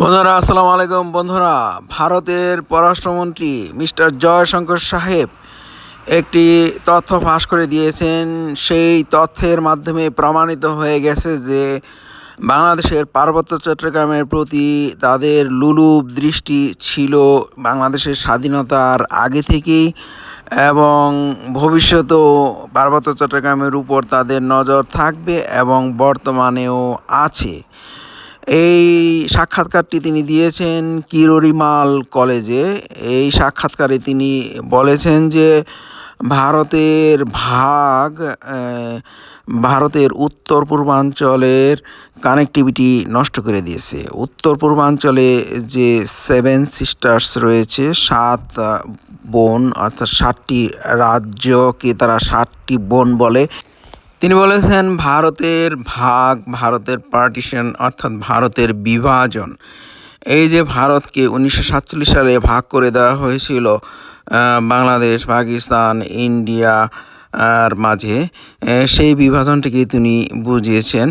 বন্ধুরা, আসসালামু আলাইকুম। বন্ধুরা, ভারতের পররাষ্ট্রমন্ত্রী মিস্টার জয়শঙ্কর সাহেব একটি তথ্য ফাঁস করে দিয়েছেন। সেই তথ্যের মাধ্যমে প্রমাণিত হয়ে গেছে যে বাংলাদেশের পার্বত্য চট্টগ্রামের প্রতি তাদের লুলুপ দৃষ্টি ছিল বাংলাদেশের স্বাধীনতার আগে থেকেই এবং ভবিষ্যতেও পার্বত্য চট্টগ্রামের উপর তাদের নজর থাকবে এবং বর্তমানেও আছে। এই সাক্ষাৎকারটি তিনি দিয়েছেন কিরোরিমাল কলেজে। এই সাক্ষাৎকারে তিনি বলেছেন যে, ভারতের ভাগ ভারতের উত্তর পূর্বাঞ্চলের কানেক্টিভিটি নষ্ট করে দিয়েছে। উত্তর পূর্বাঞ্চলে যে সেভেন সিস্টার্স রয়েছে, সাত বোন, অর্থাৎ ষাটটি রাজ্যকে তারা ষাটটি বোন বলে তিনি বলেছেন, ভারতের ভাগ, ভারতের পার্টিশন অর্থাৎ ভারতের বিভাজন, এই যে ভারতকে উনিশশো সাতচল্লিশ সালে ভাগ করে দেওয়া হয়েছিল বাংলাদেশ, পাকিস্তান, ইন্ডিয়া, আর মাঝে সেই বিভাজনটিকে তিনি বুঝিয়েছেন।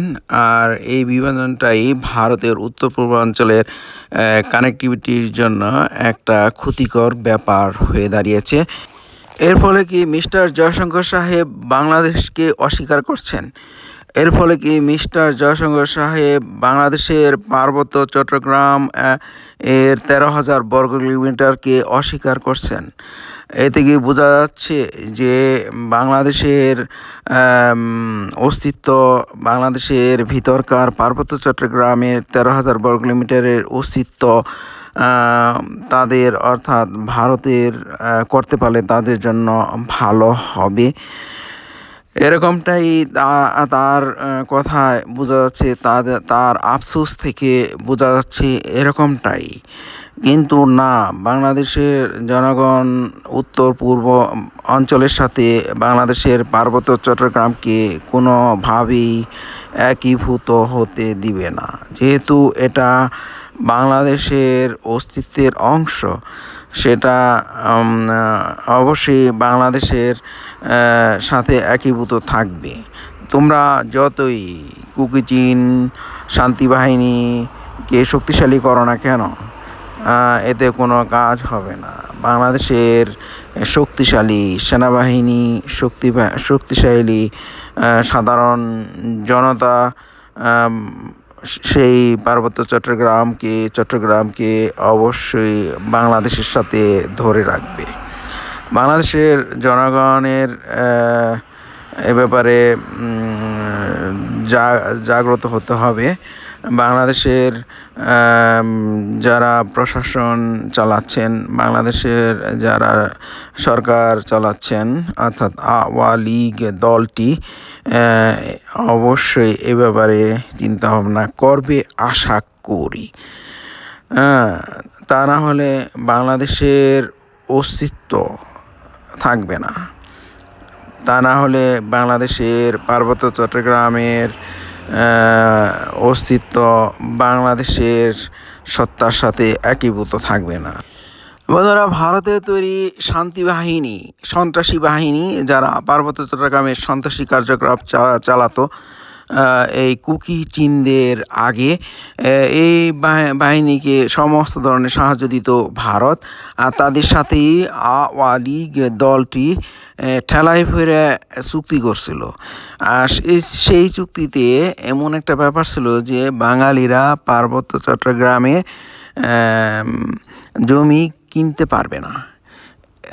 আর এই বিভাজনটাই ভারতের উত্তর পূর্বাঞ্চলের কানেক্টিভিটির জন্য একটা ক্ষতিকর ব্যাপার হয়ে দাঁড়িয়েছে। এর ফলে কি মিস্টার জয়শঙ্কর সাহেব বাংলাদেশকে অস্বীকার করছেন? এর ফলে কি মিস্টার জয়শঙ্কর সাহেব বাংলাদেশের পার্বত্য চট্টগ্রাম এর তেরো হাজার বর্গ কিলোমিটারকে অস্বীকার করছেন? এতে কি বোঝা যাচ্ছে যে বাংলাদেশের অস্তিত্ব, বাংলাদেশের ভিতরকার পার্বত্য চট্টগ্রামের তেরো হাজার বর্গ কিলোমিটারের অস্তিত্ব তাদের অর্থাৎ ভারতের করতে পারলে তাদের জন্য ভালো হবে। এরকমটাই তার কথায় বোঝা যাচ্ছে তার আফসোস থেকে বোঝা যাচ্ছে এরকমটাই। কিন্তু না, বাংলাদেশের জনগণ উত্তর, পূর্ব অঞ্চলের সাথে বাংলাদেশের পার্বত্য চট্টগ্রামকে কোনোভাবেই একীভূত হতে দিবে না। যেহেতু এটা বাংলাদেশের অস্তিত্বের অংশ, সেটা অবশ্যই বাংলাদেশের সাথে একীভূত থাকবে। তোমরা যতই কুকিচিন শান্তি বাহিনীকে শক্তিশালী করো না কেন এতে কোনো কাজ হবে না। বাংলাদেশের শক্তিশালী সেনাবাহিনী, শক্তি শক্তিশালী সাধারণ জনতা সেই পার্বত্য চট্টগ্রামকে চট্টগ্রামকে অবশ্যই বাংলাদেশের সাথে ধরে রাখবে। বাংলাদেশের জনগণের এ ব্যাপারে জাগ্রত হতে হবে। বাংলাদেশের যারা প্রশাসন চালাচ্ছেন, বাংলাদেশের যারা সরকার চালাচ্ছেন, অর্থাৎ আওয়া লীগ দলটি অবশ্যই এ ব্যাপারে চিন্তাভাবনা করবে, আশা করি। তা না হলে বাংলাদেশের অস্তিত্ব থাকবে না। তা না হলে বাংলাদেশের পার্বত্য চট্টগ্রামের অস্তিত্ব বাংলাদেশের সত্তার সাথে একীভূত থাকবে না। বন্ধুরা ভারতে তৈরি শান্তি বাহিনী, সন্ত্রাসী বাহিনী, যারা পার্বত্য চট্টগ্রামের সন্ত্রাসী কার্যকলাপ চালাতো এই কুকি চিনদের আগে এই বাহিনীকে সমস্ত ধরনের সাহায্য দিত ভারত, আর তাদের সাথেই আওয়া লীগ দলটি ঠেলায় ফেরে চুক্তি করছিল। আর সেই- চুক্তিতে এমন একটা ব্যাপার ছিল যে বাঙালিরা পার্বত্য চট্টগ্রামে জমি কিনতে পারবে না।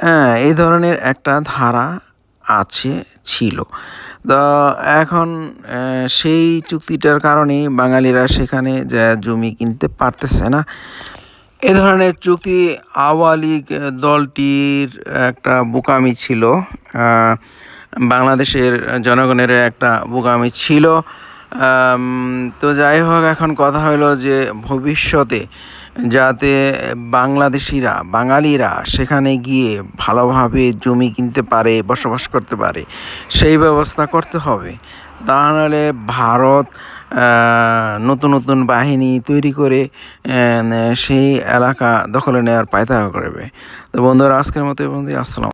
হ্যাঁ এই ধরনের একটা ধারা আছে, ছিল। তো এখন সেই চুক্তিটার কারণে বাঙালিরা সেখানে যা জমি কিনতে পারতেছে না। এ ধরনের চুক্তি আওয়া লীগ দলটির একটা বোকামি ছিল। বাংলাদেশের জনগণের একটা বোকামি ছিল। তো যাই হোক, এখন কথা হলো যে ভবিষ্যতে যাতে বাংলাদেশিরা, বাঙালিরা সেখানে গিয়ে ভালোভাবে জমি কিনতে পারে, বসবাস করতে পারে, সেই ব্যবস্থা করতে হবে। তা নাহলে ভারত নতুন নতুন বাহিনী তৈরি করে সেই এলাকা দখলে নেওয়ার পায়তারা করবে। তো বন্ধুরা, আজকের মতো বন্ধু আসসালাম